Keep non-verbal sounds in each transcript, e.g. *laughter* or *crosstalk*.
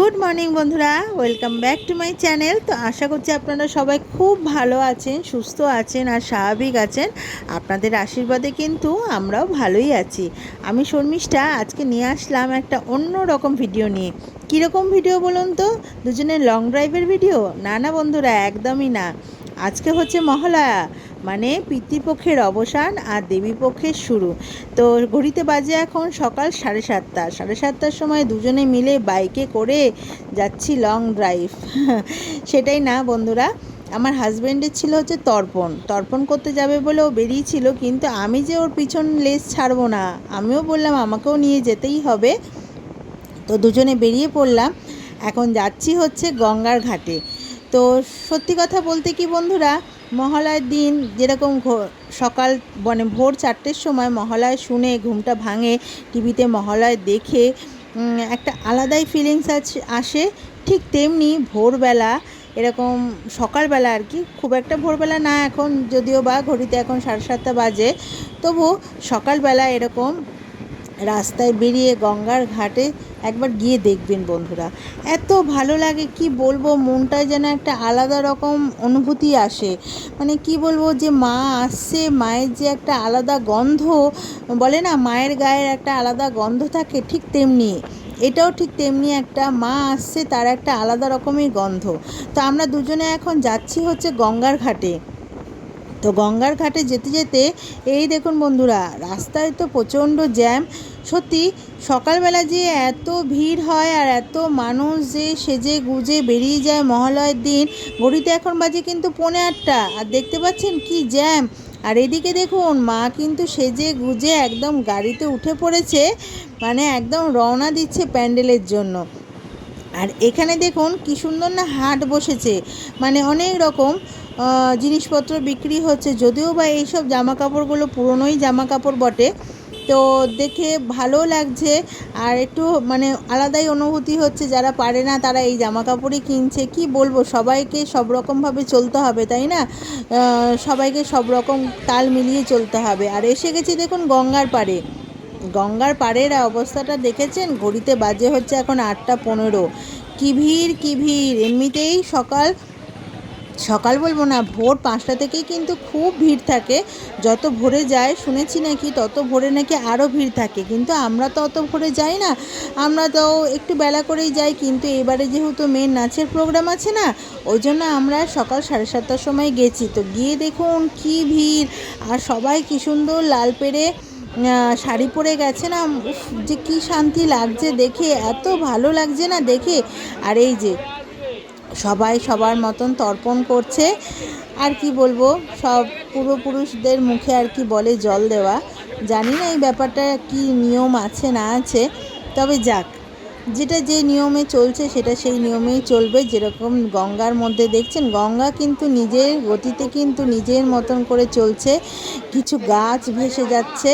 Good morning বন্ধুরা, welcome back to my channel. তো আশা করছি আপনারা সবাই খুব ভালো আছেন, সুস্থ আছেন আর স্বাভাবিক আছেন। আপনাদের আশীর্বাদে কিন্তু আমরাও ভালোই আছি। আমি শর্মিষ্ঠা, আজকে নিয়ে আসলাম একটা অন্য রকম ভিডিও নিয়ে। কীরকম ভিডিও বলুন তো? দুজনের লং ড্রাইভের ভিডিও? না না বন্ধুরা, একদমই না। আজকে হচ্ছে মহালয়া। মানে পিতৃপক্ষের অবসান আর দেবীপক্ষের শুরু। তো ঘড়িতে বাজে এখন সকাল সাড়ে সাতটা। সাড়ে সাতটার সময় দুজনে মিলে বাইকে করে যাচ্ছি লং ড্রাইভ *laughs* সেটাই না বন্ধুরা, আমার হাজব্যান্ডের ছিল হচ্ছে তর্পণ। তর্পণ করতে যাবে বলে ও বেরিয়েছিল, কিন্তু আমি যে ওর পিছন লেস ছাড়বো না, আমিও বললাম আমাকেও নিয়ে যেতেই হবে। তো দুজনে বেরিয়ে পড়লাম। এখন যাচ্ছি হচ্ছে গঙ্গার ঘাটে। তো সত্যি কথা বলতে কি বন্ধুরা মহালয়ার দিন যেরকম সকাল মানে ভোর চারটের সময় মহালয় শুনে, ঘুমটা ভাঙে, টিভিতে মহালয় দেখে একটা আলাদাই ফিলিংস আসে। ঠিক তেমনি ভোরবেলা এরকম সকালবেলা আর কি, খুব একটা ভোরবেলা না এখন, যদিও বা ঘড়িতে এখন সাড়ে সাতটা বাজে। তবু সকালবেলা এরকম রাস্তায় বেরিয়ে গঙ্গার ঘাটে একবার গিয়ে দেখবেন বন্ধুরা। এত ভালো লাগে, কি বলব, মনটায় যেন একটা আলাদা রকম অনুভূতি আসে। মানে কি বলব যে মা আসছে, মায়ের যে একটা আলাদা গন্ধ, বলে না, মায়ের গায়ের একটা আলাদা গন্ধ থাকে ঠিক তেমনি। এটাও ঠিক তেমনি একটা মা আসছে, তার একটা আলাদা রকমের গন্ধ। তো আমরা দুজনে এখন যাচ্ছি হচ্ছে গঙ্গার ঘাটে। তো গঙ্গার ঘাটে যেতে যেতে, এই দেখুন বন্ধুরা, রাস্তায় তো প্রচণ্ড জ্যাম সত্যি, সকালবেলা যে এত ভিড় হয় আর এত মানুষ যে সেজে গুজে বেরিয়ে যায় মহালয়ের দিন, ঘড়িতে এখন বাজে কিন্তু পৌনে আটটা। আর দেখতে পাচ্ছেন কি জ্যাম। আর এদিকে দেখুন, মা কিন্তু সেজে গুজে একদম গাড়িতে উঠে পড়েছে মানে একদম রওনা দিচ্ছে প্যান্ডেলের জন্য। আর এখানে দেখুন, কি সুন্দর না হাট বসেছে। মানে অনেক রকম জিনিসপত্র বিক্রি হচ্ছে। যদিও বা এইসব জামা কাপড়গুলো পুরনোই জামা কাপড় বটে তো দেখে ভালো লাগছে। আর একটু মানে আলাদাই অনুভূতি হচ্ছে, যারা পারে না তারা এই জামা কাপড়ই কিনছে। কি বলব, সবাইকে সব রকমভাবে চলতে হবে, তাই না? সবাইকে সব রকম তাল মিলিয়ে চলতে হবে। আর এসে গেছি দেখুন গঙ্গার পাড়ে। গঙ্গার পাড়ের অবস্থাটা দেখেছেন? ঘড়িতে বাজে হচ্ছে এখন আটটা পনেরো। কি ভিড় কি ভিড়। এমনিতেই সকাল সকাল বলব না ভোর পাঁচটা থেকেই কিন্তু খুব ভিড় থাকে। যত ভোরে যায় শুনেছি নাকি তত ভোরে নাকি আরও ভিড় থাকে। কিন্তু আমরা তো অত ভোরে যাই না আমরা তো একটু বেলা করেই যাই। কিন্তু এবারে যেহেতু মেন নাচের প্রোগ্রাম আছে না ওই জন্য আমরা সকাল সাড়ে সাতটার সময় গেছি। তো গিয়ে দেখুন কি ভিড় আর সবাই কি সুন্দর লাল আহ, শাড়ি পরে গেছে না। যে কি শান্তি লাগছে দেখে এত ভালো লাগছে না দেখে। আর এই যে সবাই সবার মতন তর্পণ করছে। আর কি বলব, সব পূর্বপুরুষদের মুখে আর কি বলে জল দেওয়া। জানি না এই ব্যাপারটা কি নিয়ম আছে, না আছে। তবে যাক, যেটা যে নিয়মে চলছে সেটা সেই নিয়মেই চলবে। যেরকম গঙ্গার মধ্যে দেখছেন, গঙ্গা কিন্তু নিজের গতিতে কিন্তু নিজের মতন করে চলছে। কিছু গাছ ভেসে যাচ্ছে।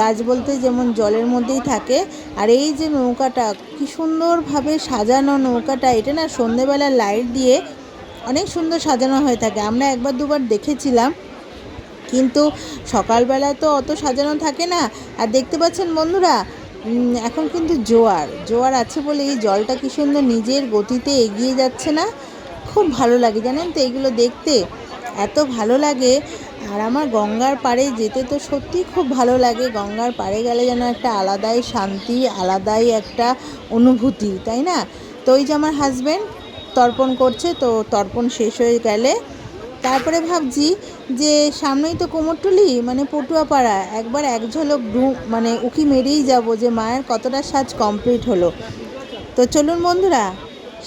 গাছ বলতে যেমন জলের মধ্যেই থাকে, আর এই যে নৌকাটা কি সুন্দরভাবে সাজানো নৌকাটা, এটা না সন্ধেবেলা লাইট দিয়ে অনেক সুন্দর সাজানো হয়ে থাকে। আমরা একবার দুবার দেখেছিলাম, কিন্তু সকালবেলা তো অত সাজানো থাকে না। আর দেখতে পাচ্ছেন বন্ধুরা এখন কিন্তু জোয়ার জোয়ার আছে বলে এই জলটা কি সুন্দর নিজের গতিতে এগিয়ে যাচ্ছে না? খুব ভালো লাগে, জানেন তো এগুলো দেখতে। এত ভালো লাগে আর আমার গঙ্গার পাড়ে যেতে তো সত্যিই খুব ভালো লাগে। গঙ্গার পাড়ে গেলে যেন একটা আলাদাই শান্তি, আলাদাই একটা অনুভূতি, তাই না? তো ওই যে আমার হাজব্যান্ড তর্পণ করছে, তো তর্পণ শেষ হয়ে গেলে তারপরে ভাবছি যে সামনেই তো কোমরটুলি মানে পটুয়াপাড়া, একবার এক ঝলক ডু মানে উকি মেরেই যাব যে মায়ের কতটা সাজ কমপ্লিট হলো। তো চলুন বন্ধুরা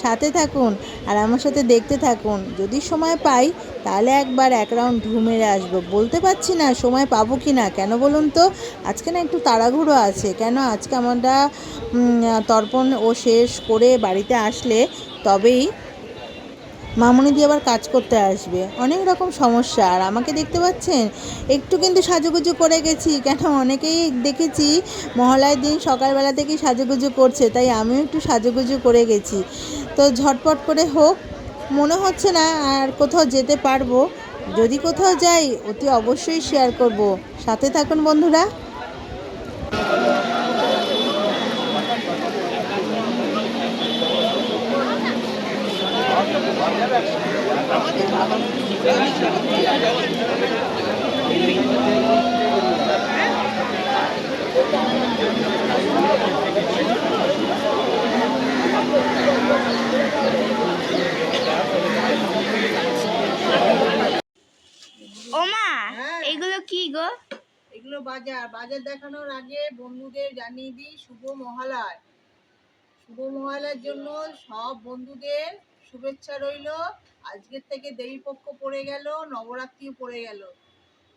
সাথে থাকুন আর আমার সাথে দেখতে থাকুন। যদি সময় পাই, তাহলে একবার এক রাউন্ড ঢু মেরে আসব। বলতে পারছি না সময় পাবো কি না। কেন বলুন তো? আজকে না একটু তাড়াহুড়ো আছে। কেন আজকে আমরা তর্পণ ও শেষ করে বাড়িতে আসলে তবেই মামনি দিয়ে আবার কাজ করতে আসবে। অনেক রকম সমস্যা। আর আমাকে দেখতে পাচ্ছেন? একটু কিন্তু সাজুগুজু করে গেছি। কেন? অনেকেই দেখেছি মহালয়ের দিন সকালবেলা থেকেই সাজুগুজু করছে। তাই আমিও একটু সাজুগুজু করে গেছি। তো ঝটপট করে হোক, মনে হচ্ছে না আর কোথাও যেতে পারব। যদি কোথাও যাই, অতি অবশ্যই শেয়ার করব। সাথে থাকুন বন্ধুরা। গো? এগুলো বাজার। বাজার দেখানোর আগে বন্ধুদের জানিয়ে দিই শুভ মহালয়। শুভ মহালয়ার জন্য সব বন্ধুদের শুভেচ্ছা রইল। আজকের থেকে দেবীপক্ষ পড়ে গেল নবরাত্রিও পড়ে গেল।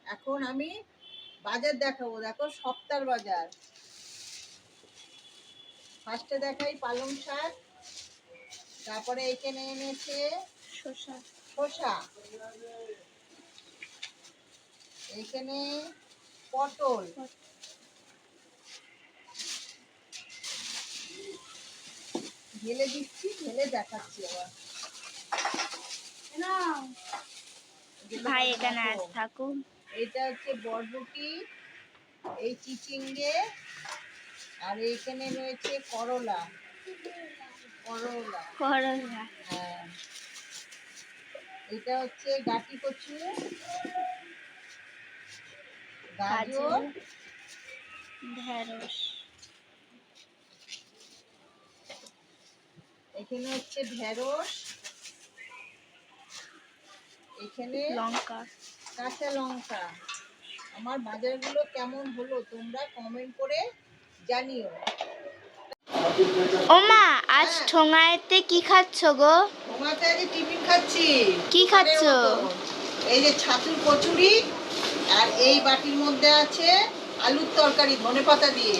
এখন আমি বাজার দেখাবো। দেখো সপ্তার বাজার। ফার্স্টে দেখাই পালং শাক তারপরে এখানে এনেছে শসা। শসা। এখানে পটল। ঢেলে দিচ্ছি ঢেলে দেখাচ্ছি আবার। ভাই এখানে আজ থাকুন এটা হচ্ছে বরবটি এই চিচিঙ্গে আর রয়েছে করলা। করলা। করলা। হ্যাঁ। এটা হচ্ছে গাটি কচু। গাজর ঢেঁড়স। এখানে হচ্ছে ঢেঁড়স এখানে লঙ্কা। কাঁচা লঙ্কা। আমার বাজারগুলো কেমন হলো তোমরা কমেন্ট করে জানিও। ওমা আজ হ্যাঁ। ঠোঙাইতে কি খাচ্ছ গো? তোমাতে আজ টিফিন খাচ্ছি। কি খাচ্ছ? এই যে ছাতুর কচুরি আর এই বাটির মধ্যে আছে আলুর তরকারি ধনে পাতা দিয়ে।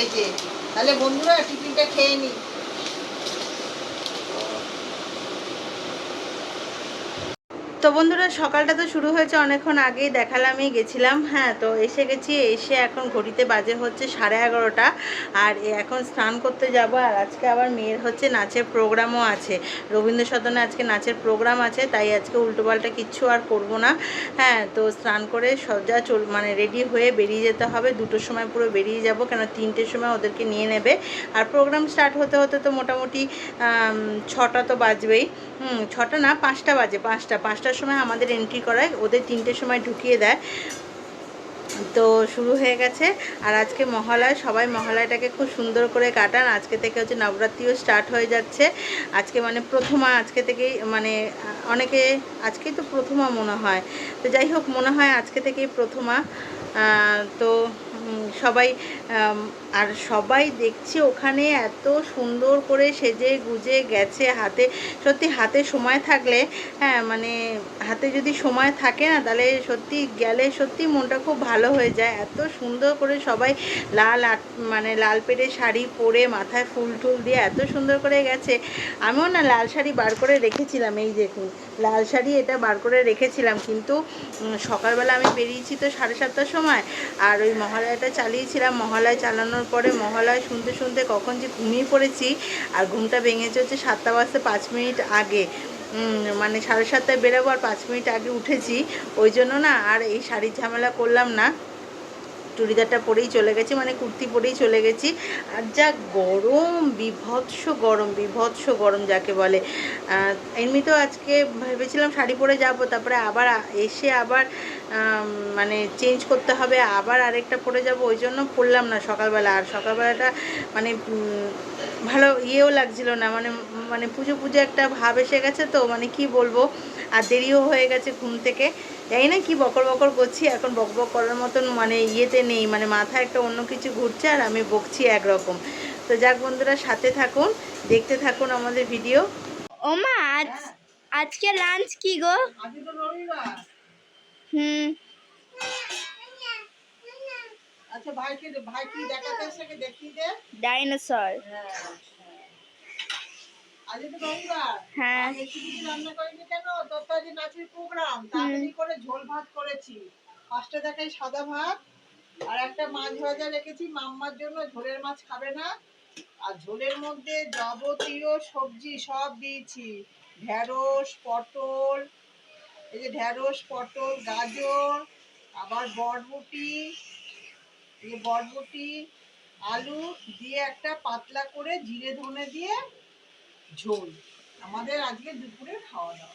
এই যে, তাহলে বন্ধুরা, টিফিনটা খেয়ে নি তো বন্ধুরা, সকালটা তো শুরু হয়েছে, অনেকক্ষণ আগেই দেখালামই, গেছিলাম হ্যাঁ তো এসে গেছি, এসে এখন ঘড়িতে বাজে হচ্ছে সাড়ে এগারোটা, আর এখন স্নান করতে যাব, আর আজকে আবার মেয়ের হচ্ছে নাচের প্রোগ্রামও আছে। রবীন্দ্র সদনে আজকে নাচের প্রোগ্রাম আছে, তাই আজকে উল্টোপাল্টা কিচ্ছু আর করব না হ্যাঁ তো স্নান করে সজ্জা চল মানে রেডি হয়ে বেরিয়ে যেতে হবে, দুটোর সময় পুরো বেরিয়ে যাব কেন তিনটের সময় ওদেরকে নিয়ে নেবে, আর প্রোগ্রাম স্টার্ট হতে হতে তো মোটামুটি ছটা তো বাজবেই ছটা না, পাঁচটা বাজে, পাঁচটা পাঁচটা পাঁচটার সময় আমাদের এন্ট্রি করায়, ওদের তিনটের সময় ঢুকিয়ে দেয়। তো শুরু হয়ে গেছে। আর আজকে মহালয়, সবাই মহালয়টাকে খুব সুন্দর করে কাটান। আজকে থেকে হচ্ছে নবরাত্রিও স্টার্ট হয়ে যাচ্ছে। আজকে মানে প্রথমা, আজকে থেকেই মানে অনেকে, আজকেই তো প্রথমা মনে হয়। তো যাই হোক, মনে হয় আজকে থেকেই প্রথমা। তো সবাই আর সবাই দেখছি ওখানে এত সুন্দর করে সেজে গুজে গেছে হাতে। সত্যি হাতে সময় থাকলে হ্যাঁ মানে হাতে যদি সময় থাকে না, তাহলে সত্যি গেলে সত্যি মনটা খুব ভালো হয়ে যায়। এত সুন্দর করে সবাই লাল মানে লাল পেটে শাড়ি পরে মাথায় ফুল টুল দিয়ে এত সুন্দর করে গেছে। আমিও না লাল শাড়ি বার করে রেখেছিলাম, এই দেখুন। লাল শাড়ি এটা বার করে রেখেছিলাম, কিন্তু সকালবেলা আমি বেরিয়েছি তো সাড়ে সাতটার সময় আর ওই মহালয়াটা চালিয়েছিলাম। মহালয় চালানোর পরে মহালয় শুনতে শুনতে কখন যে ঘুমিয়ে পড়েছি আর ঘুমটা ভেঙেছে হচ্ছে সাতটা বাজতে পাঁচ মিনিট আগে। মানে সাড়ে সাতটায় বেরোবো আর পাঁচ মিনিট আগে উঠেছি। ওই জন্য না আর এই শাড়ির ঝামেলা করলাম না। চুড়িদারটা পরেই চলে গেছি মানে কুর্তি পরেই চলে গেছি। আর যা গরম, বিভৎস গরম বিভৎস গরম যাকে বলে। এমনিতেও আজকে ভেবেছিলাম শাড়ি পরে যাব, তারপরে আবার এসে আবার মানে চেঞ্জ করতে হবে, আবার আরেকটা পরে যাব, ওই জন্য পরলাম না সকালবেলা। আর সকালবেলাটা মানে ভালো ইয়েও লাগছিল না মানে মানে পুজো পুজো একটা ভাব এসে গেছে তো মানে কি বলব? আর দেরিও হয়ে গেছে ঘুম থেকে। জানি না কি বকর বকর করছি এখন বক বক করার মতন মানে ইয়েতে নেই মানে মাথায় একটা অন্য কিছু ঘুরছে আর আমি বকছি একরকম। তো যাক বন্ধুরা সাথে থাকুন দেখতে থাকুন আমাদের ভিডিও। ওমা আজ আজকে লাঞ্চ কি গো? আজকে তো রবিবার হুম। আচ্ছা ভাইকে ভাই কি দেখাতে এসে দেখিয়ে দে। ডাইনোসর রবিবার হ্যাঁ। আমি একটু কিছু রান্না করিনি কেন? তোর তো আজকে নাচের প্রোগ্রাম তাড়াতাড়ি করে ঝোল ভাত করেছি। দেখাই সাদা ভাত আর একটা মাছ ভাজা রেখেছি। মাম্মার জন্য ঝোলের মাছ খাবে না। আর ঝোলের মধ্যে যাবতীয় সবজি সব দিয়েছি। ঢেঁড়স পটল এই যে ঢেঁড়স পটল গাজর আবার বরবটি এই বরবটি আলু দিয়ে একটা পাতলা করে জিরে ধনে দিয়ে ঝোল। আমাদের আজকে দুপুরে খাওয়া দাওয়া।